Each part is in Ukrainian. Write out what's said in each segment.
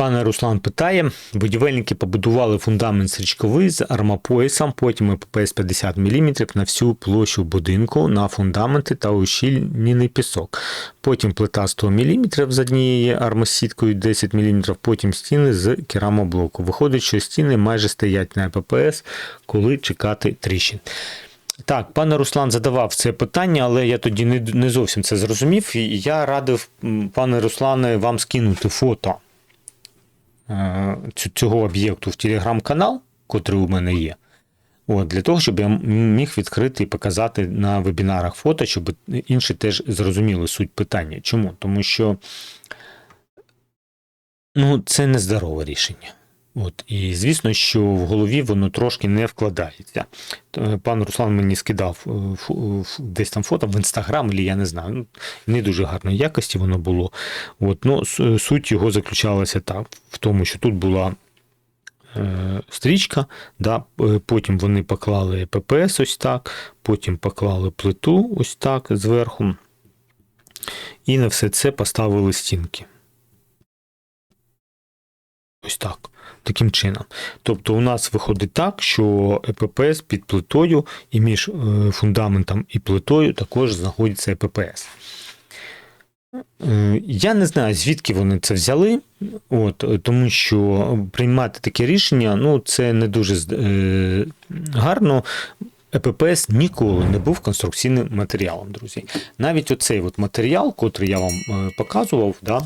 Пане Руслан питає: будівельники побудували фундамент стрічковий з армопоясом, потім ППС 50 мм на всю площу будинку, на фундаменти та ущільнений пісок. Потім плита 100 мм з однією армосіткою 10 мм, потім стіни з керамоблоку. Виходить, що стіни майже стоять на ППС, коли чекати тріщин. Так, пане Руслан задавав це питання, але я тоді не, не зовсім це зрозумів. І я радив, пане Руслане, вам скинути фото цього об'єкту в телеграм-канал, котрий у мене є. От, для того, щоб я міг відкрити і показати на вебінарах фото, щоб інші теж зрозуміли суть питання. Чому? Тому що ну, це нездорове рішення. От, і звісно, що в голові воно трошки не вкладається. Е, Пан Руслан мені скидав е, десь там фото в інстаграм, я не знаю. Ну, не дуже гарної якості воно було. От, ну, суть його заключалася так, в тому, що тут була е, стрічка, да, е, потім вони поклали ППС ось так, потім поклали плиту ось так зверху, і на все це поставили стінки. Ось так. Таким чином. Тобто у нас виходить так, що ЕППС під плитою і між е, фундаментом і плитою також знаходиться ЕППС. Е, Я не знаю, звідки вони це взяли, от, тому що приймати таке рішення ну, це не дуже е, гарно. ЕППС ніколи не був конструкційним матеріалом, друзі. Навіть оцей от матеріал, котрий я вам показував, да,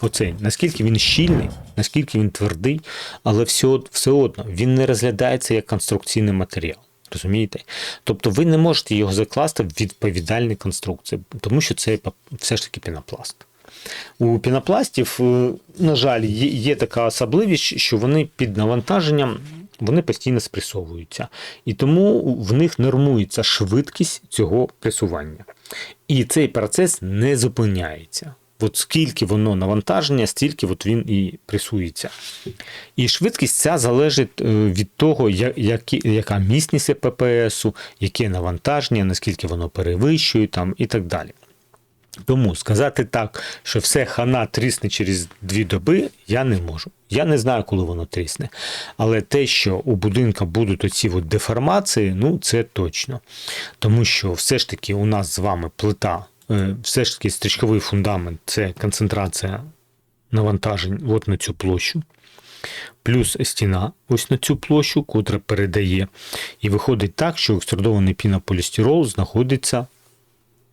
оцей, наскільки він щільний, наскільки він твердий, але все, все одно він не розглядається як конструкційний матеріал. Розумієте? Тобто ви не можете його закласти в відповідальні конструкції, тому що це все ж таки пінопласт. У пінопластів, е, на жаль, є, така особливість, що вони під навантаженням вони постійно спресовуються. І тому в них нормується швидкість цього пресування. І цей процес не зупиняється. От скільки воно навантаження, стільки от він і пресується. І швидкість ця залежить е, від того, які, яка міцність ППСу, яке навантаження, наскільки воно перевищує там, і так далі. Тому сказати так, що все хана трісне через дві доби, я не можу. Я не знаю, коли воно трісне. Але те, що у будинка будуть оці от деформації, ну це точно. Тому що все ж таки у нас з вами плита, все ж таки стрічковий фундамент це концентрація навантажень от на цю площу. Плюс стіна ось на цю площу, котра передає. І виходить так, що екструдований пінополістирол знаходиться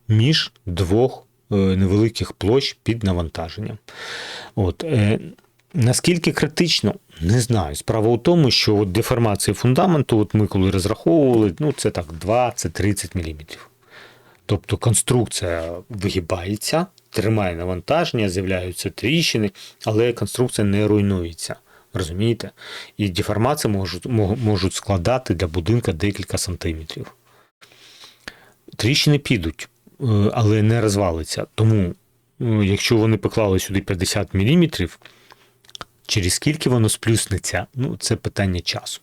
між двох е, невеликих площ під навантаженням. От, е, наскільки критично, не знаю. Справа у тому, що от деформація фундаменту, от ми коли розраховували, ну це так 20-30 мм. Тобто конструкція вигибається, тримає навантаження, з'являються тріщини, але конструкція не руйнується. Розумієте? І деформації можуть, можуть складати для будинка декілька сантиметрів. Тріщини підуть, е, але не розвалиться. Тому, е, якщо вони поклали сюди 50 мм, через скільки воно сплюснеться, ну, це питання часу.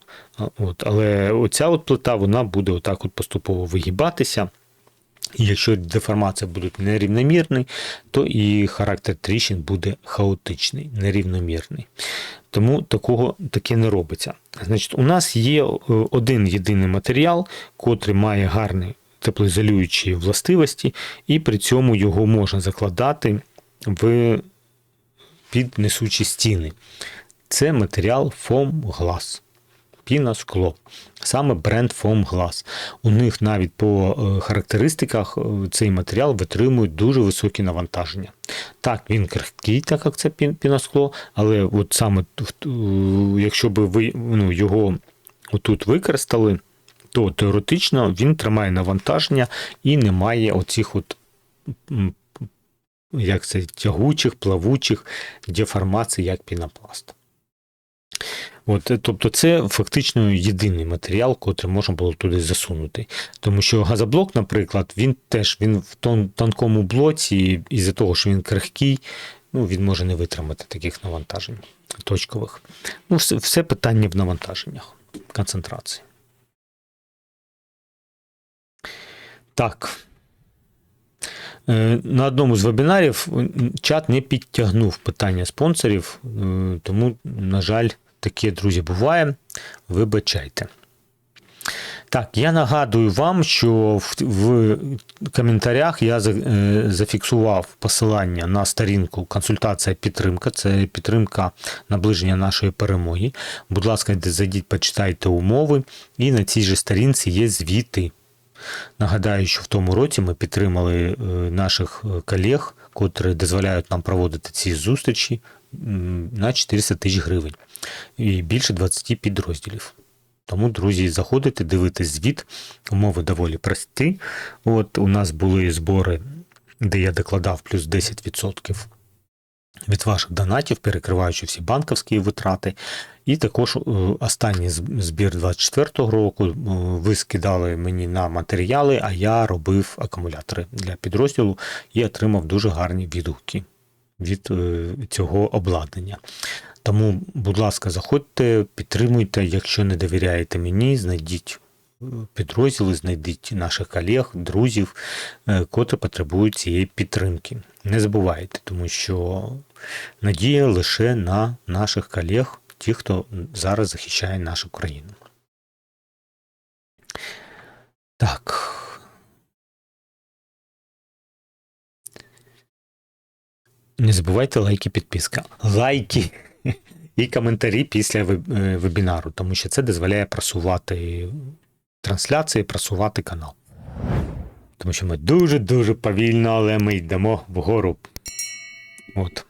От, але оця от плита вона буде отак от поступово вигибатися. І якщо деформація буде нерівномірний, то і характер тріщин буде хаотичний, нерівномірний. Тому такого таке не робиться. Значить, у нас є е, один єдиний матеріал, котрий має гарні теплоізолюючі властивості, і при цьому його можна закладати в під несучі стіни. Це матеріал Glass. Піна скло. Саме бренд Foam Glass. У них навіть по е, характеристиках е, цей матеріал витримує дуже високі навантаження. Так, він крихкий, так як це пін- піноскло, але от саме якщо би ви ну, його отут використали, то теоретично він тримає навантаження і не має оцих от як це, тягучих, плавучих деформацій, як пінопласт. От, е, тобто це фактично єдиний матеріал, котрий можна було туди засунути. Тому що газоблок, наприклад, він теж він в тон, тонкому блоці, і з-за того, що він крихкий, ну, він може не витримати таких навантажень точкових. Ну, все, все питання в навантаженнях, концентрації. Так. Е, На одному з вебінарів чат не підтягнув питання спонсорів, е, тому, на жаль, таке, друзі, буває. Вибачайте. Так, я нагадую вам, що в, в коментарях я за- е, зафіксував посилання на сторінку консультація підтримка. Це підтримка наближення нашої перемоги. Будь ласка, зайдіть, почитайте умови, і на цій же сторінці є звіти. Нагадаю, що в тому році ми підтримали е, наших е, колег, котрі дозволяють нам проводити ці зустрічі на 400 тисяч гривень і більше 20 підрозділів. Тому, друзі, заходите, дивитесь звіт. Умови доволі прості. От у нас були збори, де я докладав плюс 10% від ваших донатів, перекриваючи всі банківські витрати. І також е, останній збір 24-го року е, ви скидали мені на матеріали, а я робив акумулятори для підрозділу і отримав дуже гарні відгуки від е, цього обладнання. Тому, будь ласка, заходьте, підтримуйте. Якщо не довіряєте мені, знайдіть е, підрозділи, знайдіть наших колег, друзів, е, котрі потребують цієї підтримки. Не забувайте, тому що надія лише на наших колег, ті, хто зараз захищає нашу країну. Так. Не забувайте лайки, підписка. Лайки і коментарі після е, вебінару, тому що це дозволяє просувати трансляції, просувати канал. Тому що ми дуже-дуже повільно, але ми йдемо вгору. От.